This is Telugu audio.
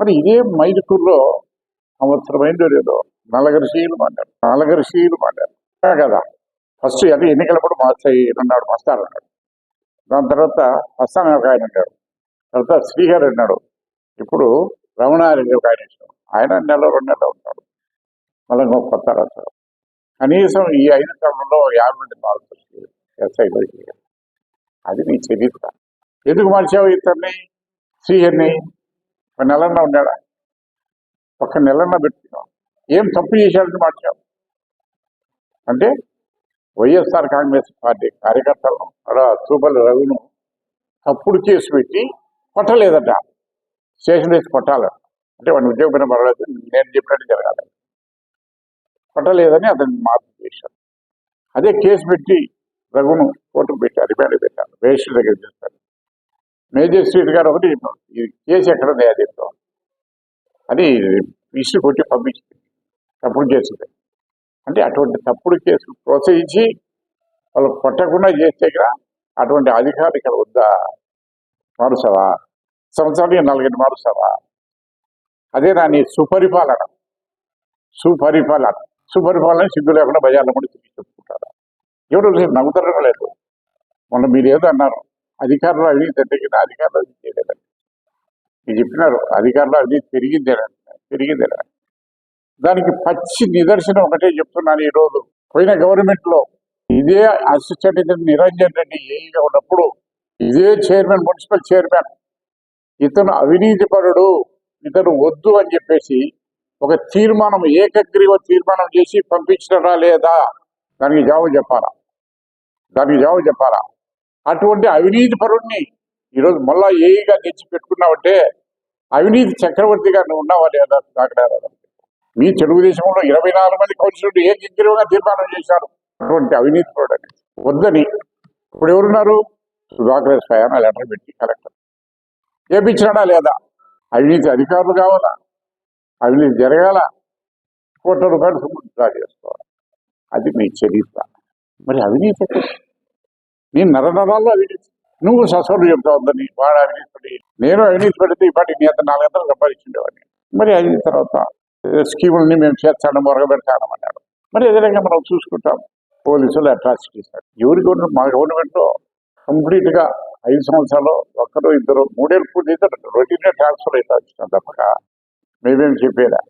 మరి ఇదే మైదుకూరులో సంవత్సరమైందో లేదో నలగరిశీలు మాట్లాడు నలగరి మాట్లాడు. కదా. ఫస్ట్ అది ఎన్నికలప్పుడు మాస్టర్ ఉన్నాడు మస్తాడు అన్నాడు. దాని తర్వాత హస్తాన్ ఒక ఆయన అన్నాడు. తర్వాత శ్రీహర్ ఉన్నాడు ఇప్పుడు రమణారెడ్డి ఒక ఆయన ఇష్టం ఆయన నెల రెండు నెలలు ఉంటాడు. మళ్ళీ ఇంకొక కొత్త రాస్తాడు కనీసం ఈ ఐదు కాలంలో యాభై నుండి మారుతుంది ఎస్ఐ పోయి అది నీ చరిత్ర. ఎందుకు మార్చావు ఇతన్ని? శ్రీహర్ని? ఒక నెలన్నా ఉన్నాడా? ఒక నెలన్నా పెట్టుకున్నావు ఏం తప్పు చేశాడని మాట్లాడు అంటే వైఎస్ఆర్ కాంగ్రెస్ పార్టీ కార్యకర్తలను అక్కడ సూపర్ రఘును తప్పుడు కేసు పెట్టి కొట్టలేదట. స్టేషన్ వేసి కొట్టాలట. అంటే వాడిని ఉద్యోగం పర్వాలేదు నేను చెప్పినట్టు జరగాలి. కొట్టలేదని అతన్ని మార్పు చేశాడు. అదే కేసు పెట్టి రఘును కోర్టుకు పెట్టారు రిమాండ్ పెట్టారు. రేషన్ దగ్గర చేస్తారు మేజర్ స్ట్రీట్ గారు ఒకటి ఈ కేసు ఎక్కడ ఉంది అది చెప్తాం అని ఇష్ట కొట్టి పంపించింది. తప్పుడు కేసులు అంటే అటువంటి తప్పుడు కేసులు ప్రోత్సహించి వాళ్ళు కొట్టకుండా చేస్తే కదా అటువంటి అధికారులు ఇక్కడ వద్దా? మారుస్తావా? సంవత్సరానికి నలుగురిని మారుస్తావా? అదే నా సుపరిపాలన. సుపరిపాలన. సుపరిపాలన సిగ్గు లేకుండా బజార్లో కూడా తిరిగి చెప్పుకుంటారు. ఎవరు లేదు నవ్వుతారో లేదు. మొన్న మీరు ఏదో అన్నారు. అధికారులు అవినీతి తగ్గిన అధికారులు అవినీతి చేయలేదండి. మీరు చెప్పినారు అధికారులు అవినీతి పెరిగిందేనండి పెరిగిందేనా దానికి పచ్చి నిదర్శనం ఒకటే చెప్తున్నాను ఈ రోజు పోయిన గవర్నమెంట్లో ఇదే అసిస్టెంట్ నిరంజన్ రెడ్డి ఏఈగా ఉన్నప్పుడు ఇదే చైర్మన్ మున్సిపల్ చైర్మన్. ఇతను అవినీతి పరుడు ఇతను వద్దు అని చెప్పేసి ఒక తీర్మానం ఏకగ్రీవ తీర్మానం చేసి పంపించరా లేదా? దానికి జవాబు చెప్పాలా? దానికి జవాబు చెప్పాలా? అటువంటి అవినీతి పరుణ్ణి ఈరోజు మళ్ళా ఏఈగా తెచ్చి పెట్టుకున్నావంటే అవినీతి చక్రవర్తిగా నువ్వు ఉన్నావా లేదా కాకడా మీ తెలుగుదేశంలో ఇరవై నాలుగు మంది కౌన్సిలర్లు ఏకగ్రీవంగా తీర్మానం చేశారు? అటువంటి అవినీతి పరుడని. వద్దని. ఇప్పుడు ఎవరున్నారు? సుధాకర్ స్వయాన లెటర్ పెట్టి కలెక్టర్. చేపించినాడా లేదా? అవినీతి అధికారులు కావాలా? అవినీతి జరగాల? కోట్ల రూపాయలు సొమ్ము డ్రా చేసుకోవాలి? అది మీ చరిత్ర. మరి అవినీతి నేను నీ నరనరాల్లో అవినీతి నువ్వు ససలు చెప్తా ఉందని వాడు అవినీతి పడి నేను అవినీతి పెడితే ఇప్పటి నీ అతను నాలుగు గంటలు సంపాదించుండేవాడిని. మరి అయిన తర్వాత ఏదో స్కీములని మేము చేస్తాను మొరగబెడతాను అన్నాడు. మరి ఎదురుగా మనం చూసుకుంటాం పోలీసులు అట్రాసిటీస్ ఎవరి గవర్నమెంట్ మా గవర్నమెంట్లో కంప్లీట్గా ఐదు సంవత్సరాలు ఒక్కరు ఇద్దరు మూడేళ్ళు పూర్తి అయితే ట్రాన్స్ఫర్ అయితే వచ్చినాం తప్పక. మేమేం చెప్పేదా